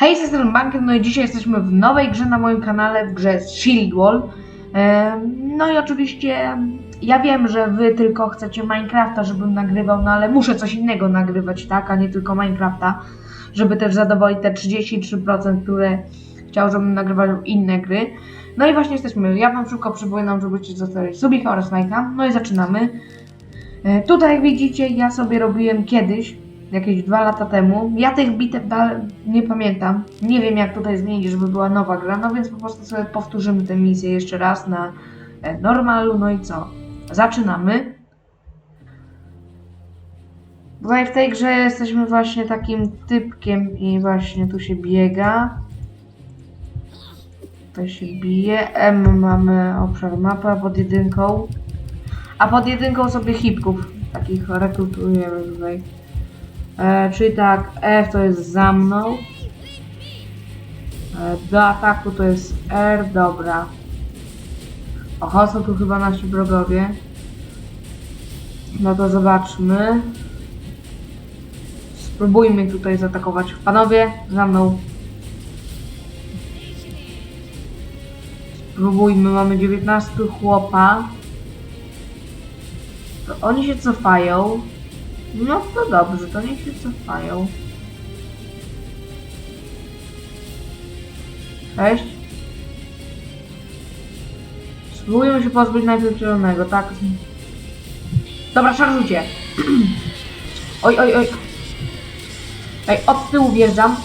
Hej, jestem Bankiem, no i dzisiaj jesteśmy w nowej grze na moim kanale, w grze Shield Wall. No i oczywiście ja wiem, że wy tylko chcecie Minecrafta, żebym nagrywał, no ale muszę coś innego nagrywać, tak, a nie tylko Minecrafta, żeby też zadowolić te 33%, które chciał, żebym nagrywał inne gry. No i właśnie jesteśmy, ja wam szybko przypominam, żebyście zostawili subika oraz lajka, no i zaczynamy. E, Tutaj jak widzicie, ja sobie robiłem kiedyś, jakieś dwa lata temu. Ja tych bitew nie pamiętam. Nie wiem jak tutaj zmienić, żeby była nowa gra, no więc po prostu sobie powtórzymy tę misję jeszcze raz na e, normalu, no i co? Zaczynamy. Tutaj w tej grze jesteśmy właśnie takim typkiem i właśnie tu się biega. Tutaj się bije. M mamy obszar mapa pod jedynką. A pod jedynką sobie hipków. Takich rekrutujemy tutaj. E, czyli tak, F to jest za mną. E, do ataku to jest R, dobra. Oho, są tu chyba nasi wrogowie. No to zobaczmy. Spróbujmy tutaj zaatakować. Panowie, za mną. Spróbujmy, mamy 19 chłopa. To oni się cofają. No to dobrze, to niech się cofają. Cześć. Spróbujmy się pozbyć najpierw zielonego, tak? Dobra, szarżujcie. oj, oj, oj. Ej, od tyłu wjeżdżam.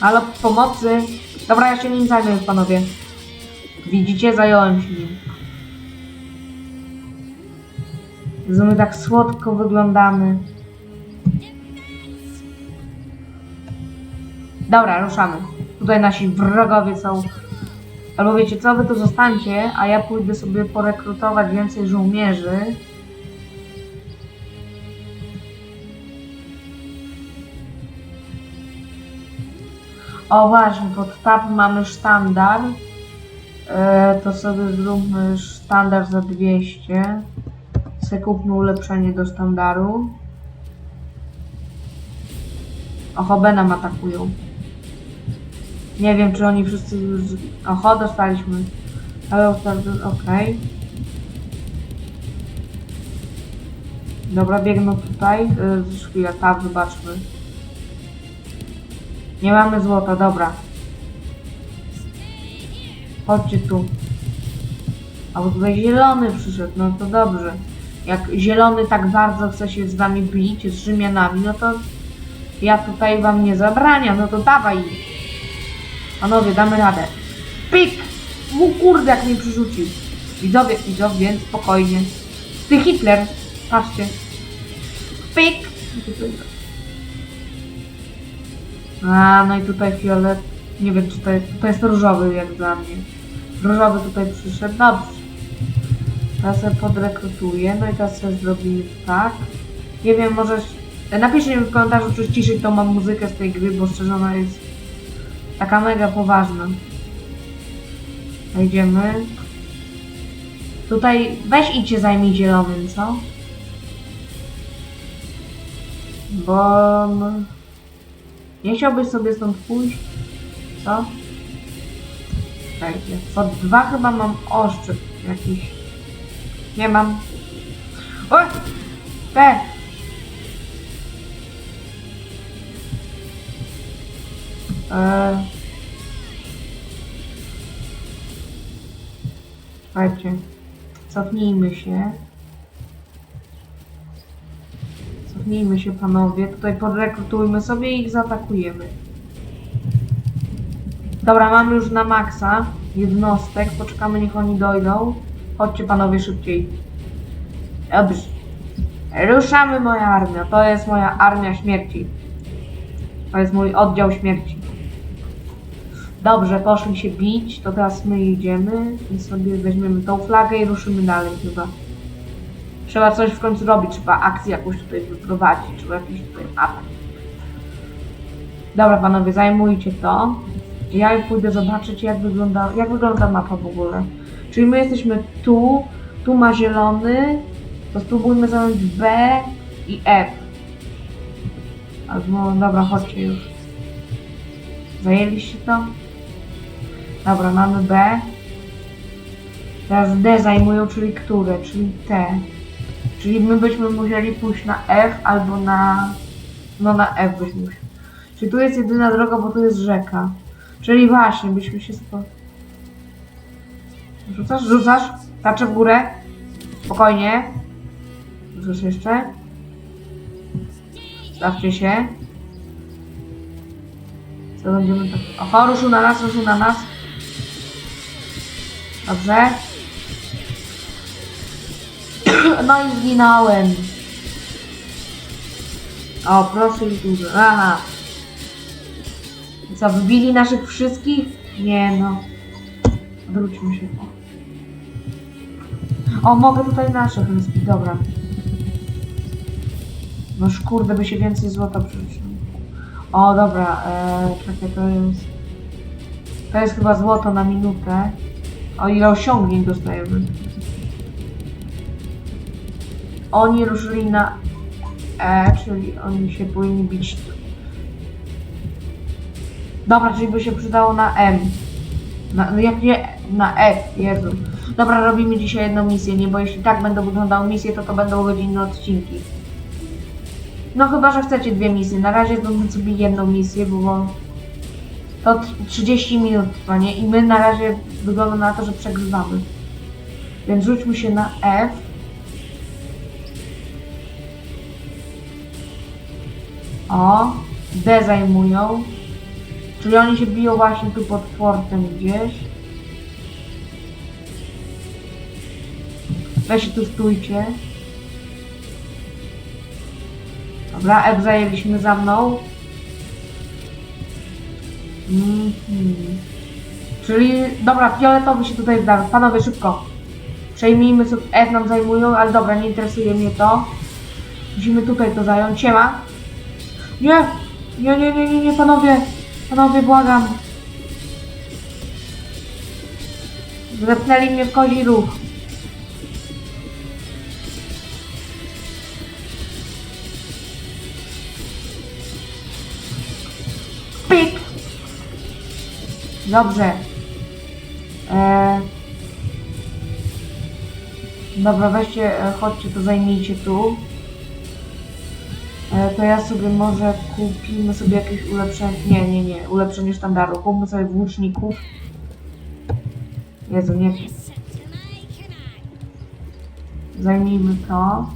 Halo, pomocy. Dobra, ja się nim zajmę panowie. Widzicie? Zająłem się nim. Że my tak słodko wyglądamy. Dobra, ruszamy. Tutaj nasi wrogowie są. Albo wiecie co, wy tu zostańcie, a ja pójdę sobie porekrutować więcej żołnierzy. O właśnie, pod tab mamy sztandar. E, to sobie zróbmy sztandar za 200. Se kupmy ulepszenie do sztandaru. Oho, Benam atakują. Nie wiem, czy oni wszyscy już... Oho, dostaliśmy. Ale okej. Dobra, biegną tutaj. Yy, chwilę, tak, zobaczmy. Nie mamy złota, dobra. Chodźcie tu. A bo tutaj zielony przyszedł, no to dobrze. Jak zielony tak bardzo chce się z wami bić, z Rzymianami, no to ja tutaj wam nie zabraniam, no to dawaj. Panowie, damy radę. Pik! Mu kurde, jak mnie przyrzucił. Widzowie, widzowie, spokojnie. Ty Hitler, patrzcie. Pik! A, no i tutaj fiolet. Nie wiem, czy to jest, to jest różowy jak dla mnie. Różowy tutaj przyszedł. Dobrze. Teraz sobie podrekrutuję. No i teraz sobie zrobimy tak. Nie wiem, możesz... Napiszcie mi w komentarzu, czy ściszyć tą mam muzykę z tej gry, bo szczerze ona jest taka mega poważna. Wejdziemy. Tutaj weź idźcie zajmij zielonym, co? Bo... no, Nie chciałbyś sobie stąd pójść? Co? Czekajcie. Pod dwa chyba mam oszczep jakiś. Nie mam. O! Te! Eee. Słuchajcie. Cofnijmy się. Cofnijmy się panowie. Tutaj podrekrutujmy sobie i ich zaatakujemy. Dobra, mamy już na maksa jednostek. Poczekamy niech oni dojdą. Chodźcie panowie szybciej. Dobrze. Ruszamy moja armia. To jest moja armia śmierci. To jest mój oddział śmierci. Dobrze, poszli się bić, to teraz my idziemy i sobie weźmiemy tą flagę i ruszymy dalej chyba. Trzeba coś w końcu robić, trzeba akcję jakąś tutaj wyprowadzić, trzeba jakiś tutaj atak. Dobra panowie, zajmujcie to. Ja pójdę zobaczyć jak wygląda, jak wygląda mapa w ogóle. Czyli my jesteśmy tu, tu ma zielony, to spróbujmy zająć B i F. Albo, dobra, chodźcie już. Zajęliście to? Dobra, mamy B. Teraz D zajmują, czyli które? Czyli T. Czyli my byśmy musieli pójść na F albo na... No na F byśmy musieli. Czyli tu jest jedyna droga, bo tu jest rzeka. Czyli właśnie, byśmy się spo... Rzucasz? Rzucasz? Taczę w górę. Spokojnie. Rzucasz jeszcze. Stawcie się. Co będziemy tak... Oho, ruszył na nas, ruszył na nas. Dobrze. No i zginąłem. O, proszę i dużo. Aha. Co, wybili naszych wszystkich? Nie no. Wróćmy się. O, mogę tutaj naszych rozbić, dobra. No kurde, by się więcej złota przyszło. O, dobra, eee, czekaj, to jest... To jest chyba złoto na minutę. O ile osiągnięć dostajemy. Oni ruszyli na E, czyli oni się powinni bić. Dobra, czyli by się przydało na M. Na, no jak nie, na F, Jezu. Dobra, robimy dzisiaj jedną misję, nie? Bo jeśli tak będą wyglądały misje, to to będą godzinne odcinki. No chyba, że chcecie dwie misje. Na razie zróbmy sobie jedną misję, bo to t- 30 minut trwa, nie? I my na razie wygląda na to, że przegrywamy. Więc rzućmy się na F. O, D zajmują. Czyli oni się biją właśnie tu pod fortem gdzieś. Weźcie tu stójcie. Dobra, F zajęliśmy za mną. Mhm. Czyli, dobra, fioletowy się tutaj zdarł. Panowie, szybko. Przejmijmy F nam zajmują, ale dobra, nie interesuje mnie to. Musimy tutaj to zająć. Siema. Nie, nie, nie, nie, nie, nie, panowie. Panowie, błagam. Zepnęli mnie w kozi ruch. Dobrze. Eee... Dobra, weźcie, e, chodźcie, to zajmijcie tu. E, to ja sobie może kupimy sobie jakieś ulepszenie. Nie, nie, nie, ulepszenie sztandaru. Kupmy sobie włóczników. Jezu, nie. Zajmijmy to.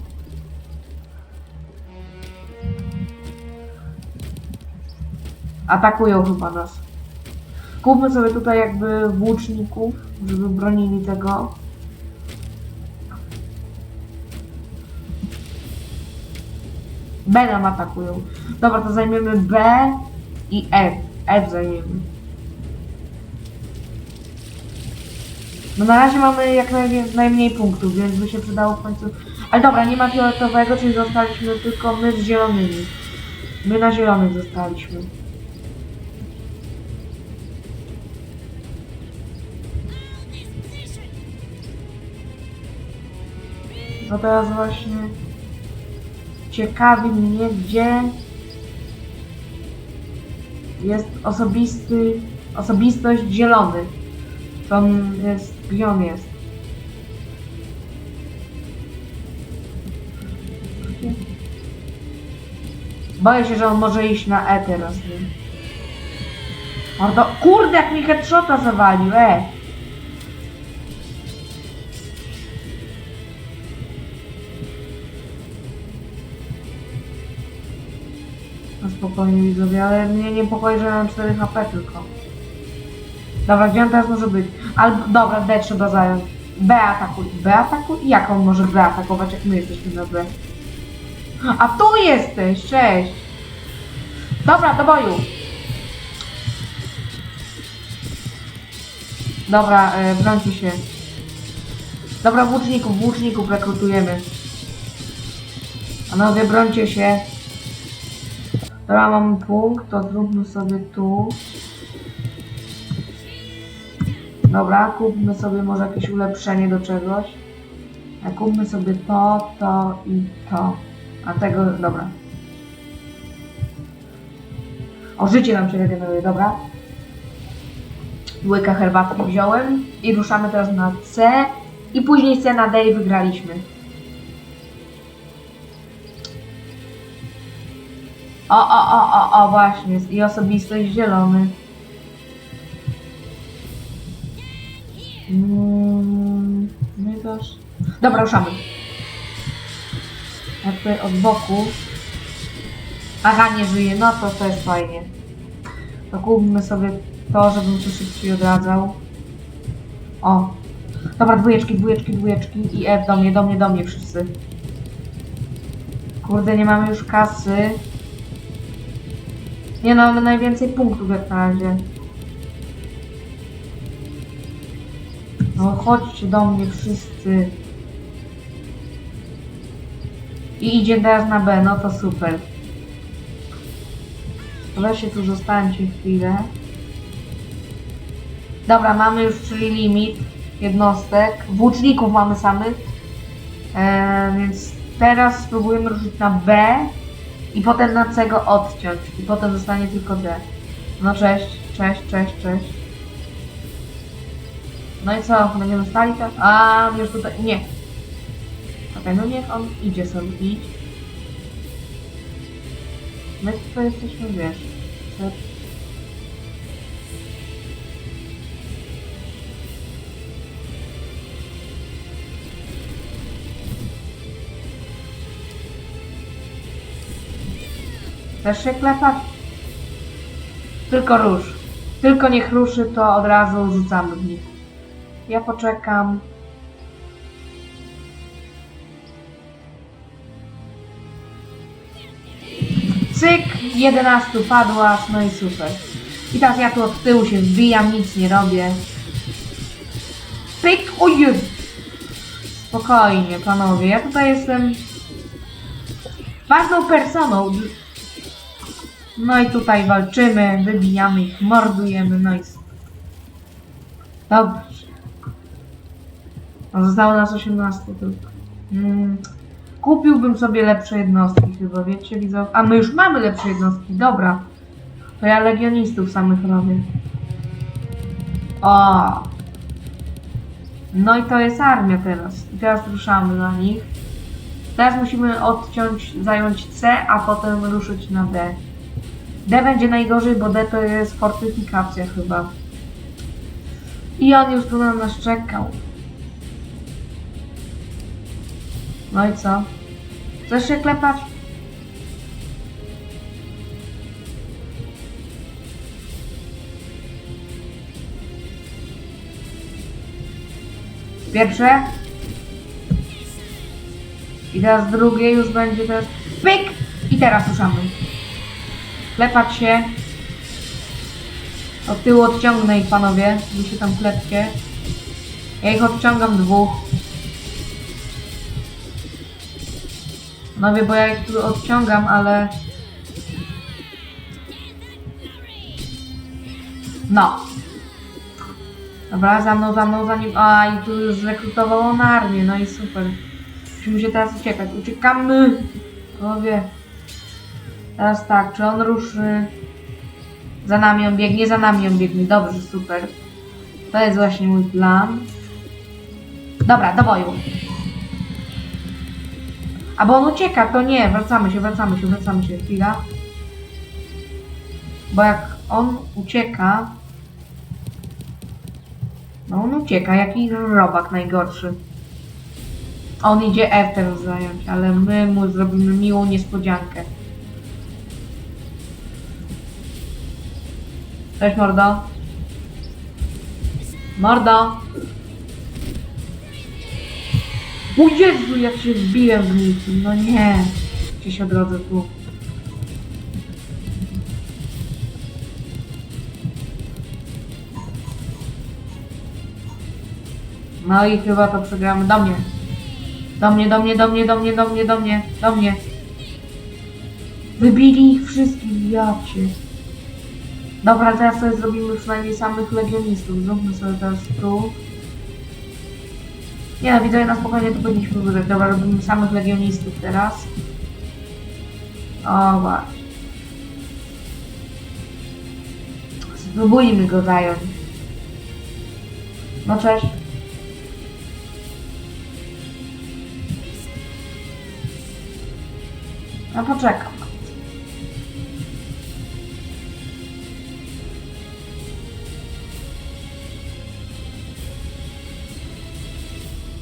Atakują chyba nas. Kupmy sobie tutaj jakby włóczników, żeby bronili tego. B nam atakują. Dobra, to zajmiemy B i F. F zajmiemy. No na razie mamy jak naj, najmniej punktów, więc by się przydało w końcu... Ale dobra, nie ma fioletowego, czyli zostaliśmy tylko my z zielonymi. My na zielonych zostaliśmy. No teraz właśnie ciekawi mnie, gdzie jest osobisty, osobistość zielony. To on jest, gdzie on jest? Boję się, że on może iść na E teraz? Mordo, kurde, jak mi headshota zawalił, e! No spokojnie widzowie, ale mnie niepokoi, że mam 4 HP tylko. Dobra, gdzie on teraz może być? Albo, dobra, D trzeba zająć. B atakuj. B atakuj? Jak on może B atakować, jak my jesteśmy na B? A tu jesteś, cześć! Dobra, do boju! Dobra, e, brońcie się. Dobra, włóczników, włóczników rekrutujemy. Panowie, brońcie się. Dobra, mamy punkt, to zróbmy sobie tu. Dobra, kupmy sobie może jakieś ulepszenie do czegoś. A kupmy sobie to, to i to. A tego, dobra. O, życie nam się regeneruje, dobra. Łyka herbatki wziąłem i ruszamy teraz na C i później C na D i wygraliśmy. O, o, o, o, o, właśnie. I osobistość zielony. Mm, No i też. Dobra, ruszamy. Ja tutaj od boku. Aha, nie żyje. No to jest fajnie. To kupmy sobie to, żebym się szybciej odradzał. O. Dobra, dwójeczki, dwójeczki, dwójeczki i F do mnie, do mnie, do mnie wszyscy. Kurde, nie mamy już kasy. Nie no, mamy najwięcej punktów jak na razie. No chodźcie do mnie wszyscy. I idzie teraz na B, no to super. Weźcie tu zostańcie chwilę. Dobra, mamy już czyli limit jednostek. Włóczników mamy samych. E, więc teraz spróbujemy ruszyć na B i potem na C go odciąć. I potem zostanie tylko D. No cześć, cześć, cześć, cześć. No i co? Będziemy stali tak? A, już tutaj. Nie. Okej, no niech on idzie sobie, idź. My tutaj jesteśmy, wiesz. Chcesz się klepać? Tylko rusz. Tylko niech ruszy, to od razu rzucamy w nich. Ja poczekam. Cyk, 11 padłaś, no i super. I teraz ja tu od tyłu się wbijam, nic nie robię. Pyk, ojej! Spokojnie, panowie, ja tutaj jestem ważną personą. No i tutaj walczymy, wybijamy ich, mordujemy, no i... Dobrze. No, Zostało nas 18 tylko. Mm. Kupiłbym sobie lepsze jednostki chyba, wiecie, widzą. A my już mamy lepsze jednostki, dobra. To ja legionistów samych robię. O. No i to jest armia teraz. I teraz ruszamy na nich. Teraz musimy odciąć, zająć C, a potem ruszyć na D. D będzie najgorzej, bo D to jest fortyfikacja chyba. I on już tu na nas czekał. No i co? Chcesz się klepać? Pierwsze. I teraz drugie już będzie teraz. Pyk! I teraz ruszamy. Klepać się. Od tyłu odciągnę ich panowie. Wy się tam klepcie. Ja ich odciągam dwóch. No wie, bo ja ich tu odciągam, ale... No. Dobra, za mną, za mną, za nim... A, i tu już zrekrutował on armię, no i super. Musimy się teraz uciekać. Uciekamy! Panowie. Teraz tak, czy on ruszy... Za nami on biegnie, za nami on biegnie. Dobrze, super. To jest właśnie mój plan. Dobra, do boju. A bo on ucieka, to nie, wracamy się, wracamy się, wracamy się, chwila. Bo jak on ucieka... No on ucieka, jaki robak najgorszy. On idzie F teraz zająć, ale my mu zrobimy miłą niespodziankę. Cześć mordo. Mordo! O Jezu, jak się wbiłem w nich. No nie. Gdzieś odrodzę tu. No i chyba to przegramy. Do mnie. Do mnie, do mnie, do mnie, do mnie, do mnie, do mnie, do mnie. Wybili ich wszystkich, jacie. Dobra, teraz sobie zrobimy przynajmniej samych legionistów. Zróbmy sobie teraz tu. Nie no, widzę na spokojnie to powinniśmy wygrać. Dobra, robimy samych legionistów teraz. O właśnie. Spróbujmy go zająć. No cześć. No poczekam.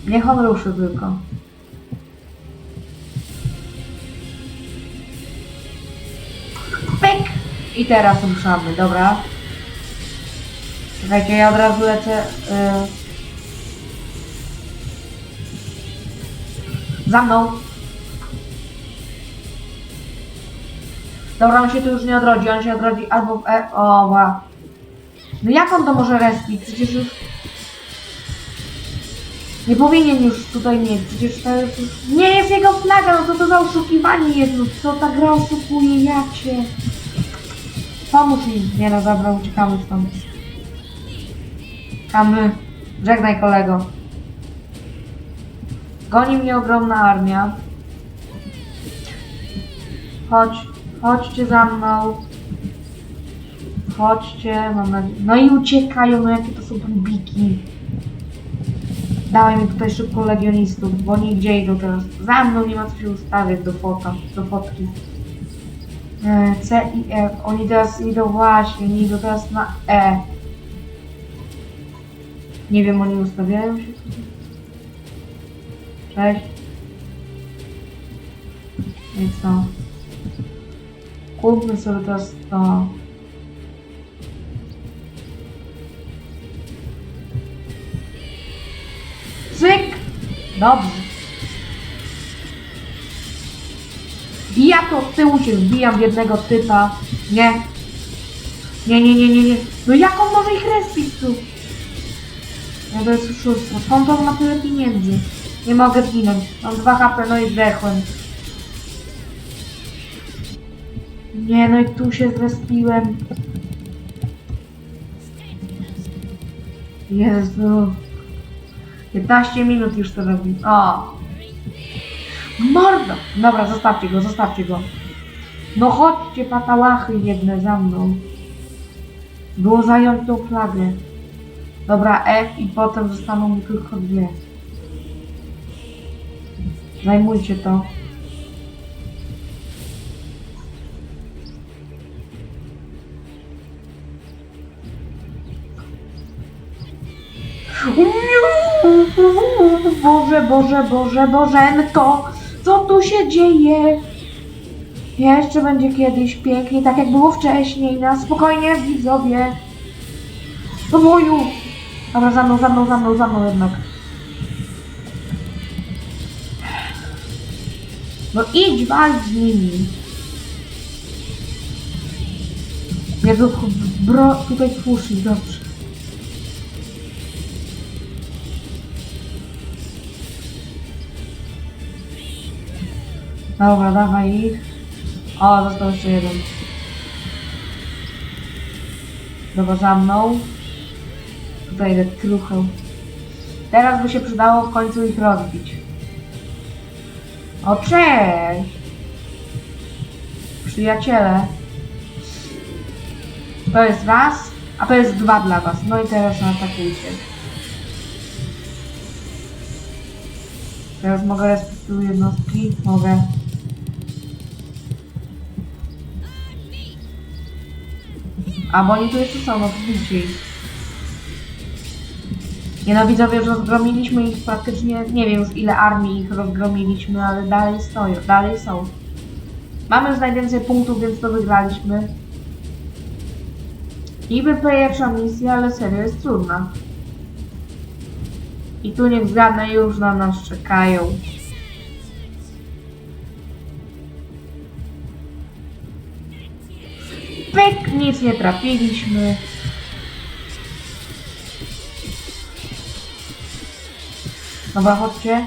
Niech on ruszy tylko. Pyk! I teraz ruszamy, dobra. Czekajcie, ja od razu lecę. y. Za mną. Dobra, on się tu już nie odrodzi, on się odrodzi albo w E. O. No jak on to może respić? Przecież już... Nie powinien już tutaj mieć, przecież to jest... Nie jest jego flaga, no co to za oszukiwanie jest, no co ta gra oszukuje, ja cię... Pomóż mi. Nie no, dobra, uciekamy stąd. Kamy. Żegnaj kolego. Goni mnie ogromna armia. Chodź, chodźcie za mną. Chodźcie, mam nadzieję. No i uciekają, no jakie to są biki. Dawaj mi tutaj szybko legionistów, bo oni gdzie idą teraz? Za mną nie ma co się ustawiać do fota, do fotki. E, C i F. Oni teraz idą właśnie, oni idą teraz na E. Nie wiem, oni ustawiają się. Cześć. I co? Kupmy sobie teraz to. Dobrze. I ja to z tyłu się wbijam w jednego typa. Nie. Nie, nie, nie, nie, nie. No jak on może ich respić tu? No to jest oszustwo. Skąd on ma tyle pieniędzy? Nie mogę zginąć. Mam 2 HP, no i zdechłem. Nie, no i tu się zrespiłem. Jezu. 15 minut już to robi. O! Mordo! Dobra, zostawcie go, zostawcie go. No chodźcie, patałachy jedne za mną. Było zająć tą flagę. Dobra, F i potem zostaną mi tylko dwie. Zajmujcie to. Boże, Boże, Boże, Bożenko, co tu się dzieje? Jeszcze będzie kiedyś pięknie, tak jak było wcześniej, na spokojnie, widzowie. Do boju! Dobra, za mną, za mną, za mną, za mną jednak. No idź, walcz z nimi. Jezu, bro, tutaj fuszy, dobrze. Dobra, dawaj ich. O, został jeszcze jeden. Dobra, za mną. Tutaj idę truchę. Teraz by się przydało w końcu ich rozbić. O, cześć! Przyjaciele. To jest raz, a to jest dwa dla was. No i teraz atakujcie. Teraz mogę respektuję jednostki? Mogę. A bo oni tu jeszcze są, no to widzicie ich. Nie no rozgromiliśmy ich praktycznie, nie wiem już ile armii ich rozgromiliśmy, ale dalej stoją, dalej są. Mamy już najwięcej punktów, więc to wygraliśmy. Niby pierwsza misja, ale serio jest trudna. I tu niech zgadnę, już na nas czekają. Nic nie trafiliśmy. Dobra, chodźcie.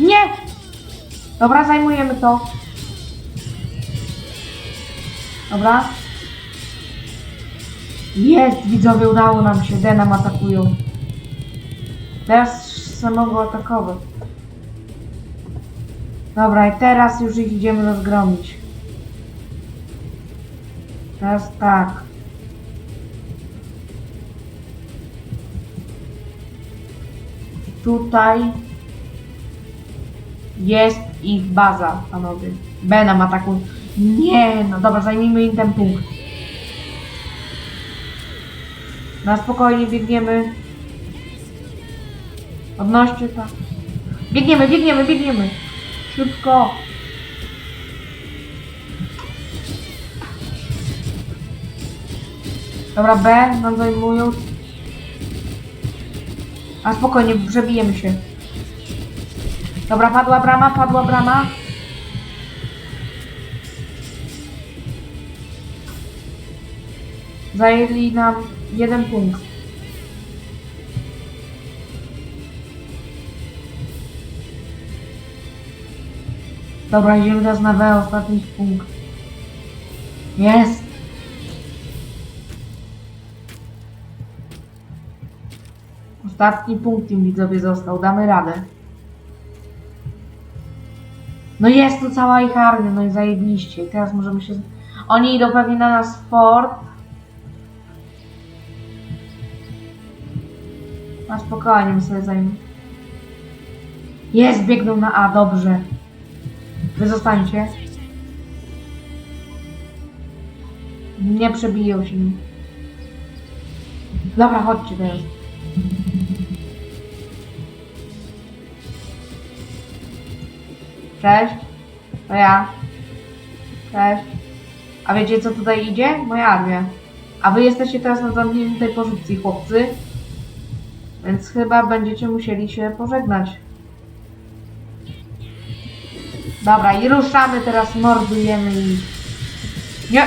Nie! Dobra, zajmujemy to. Dobra. Jest, widzowie, udało nam się. Denam atakują. Teraz se mogą atakować. Dobra, i teraz już ich idziemy rozgromić. Teraz tak. Tutaj jest ich baza, panowie. Bena ma taką... Nie, no dobra, zajmijmy im ten punkt. Na spokojnie biegniemy. Odnoście tak. Biegniemy, biegniemy, biegniemy. Szybko. Dobra, B nam zajmują. A spokojnie, przebijemy się. Dobra, padła brama, padła brama. Zajęli nam jeden punkt. Dobra, idziemy teraz na ostatni punkt. Jest! Ostatni punkt im widzowie został, damy radę. No jest tu cała ich armia, no i zajebiście. Teraz możemy się... Oni idą pewnie na nas fort. Spokojnie, my sobie zajmę. Jest, biegną na A, dobrze. Wy zostańcie. Nie przebiją się. Dobra, chodźcie teraz. Cześć. To ja. Cześć. A wiecie co tutaj idzie? Moja armia. A wy jesteście teraz na zamkniętej pozycji, chłopcy. Więc chyba będziecie musieli się pożegnać. Dobra, i ruszamy teraz, mordujemy i... Nie!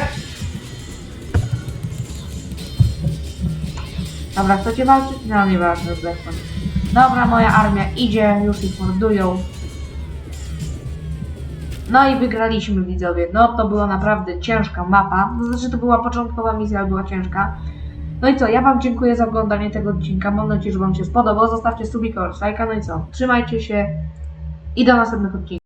Dobra, chcecie walczyć? No, nieważne, zresztą. Dobra, moja armia idzie, już ich mordują. No i wygraliśmy widzowie. No to była naprawdę ciężka mapa. No, znaczy to była początkowa misja, była ciężka. No i co, ja wam dziękuję za oglądanie tego odcinka. Mam nadzieję, że wam się spodobał. Zostawcie subika lajka. No i co, trzymajcie się i do następnych odcinków.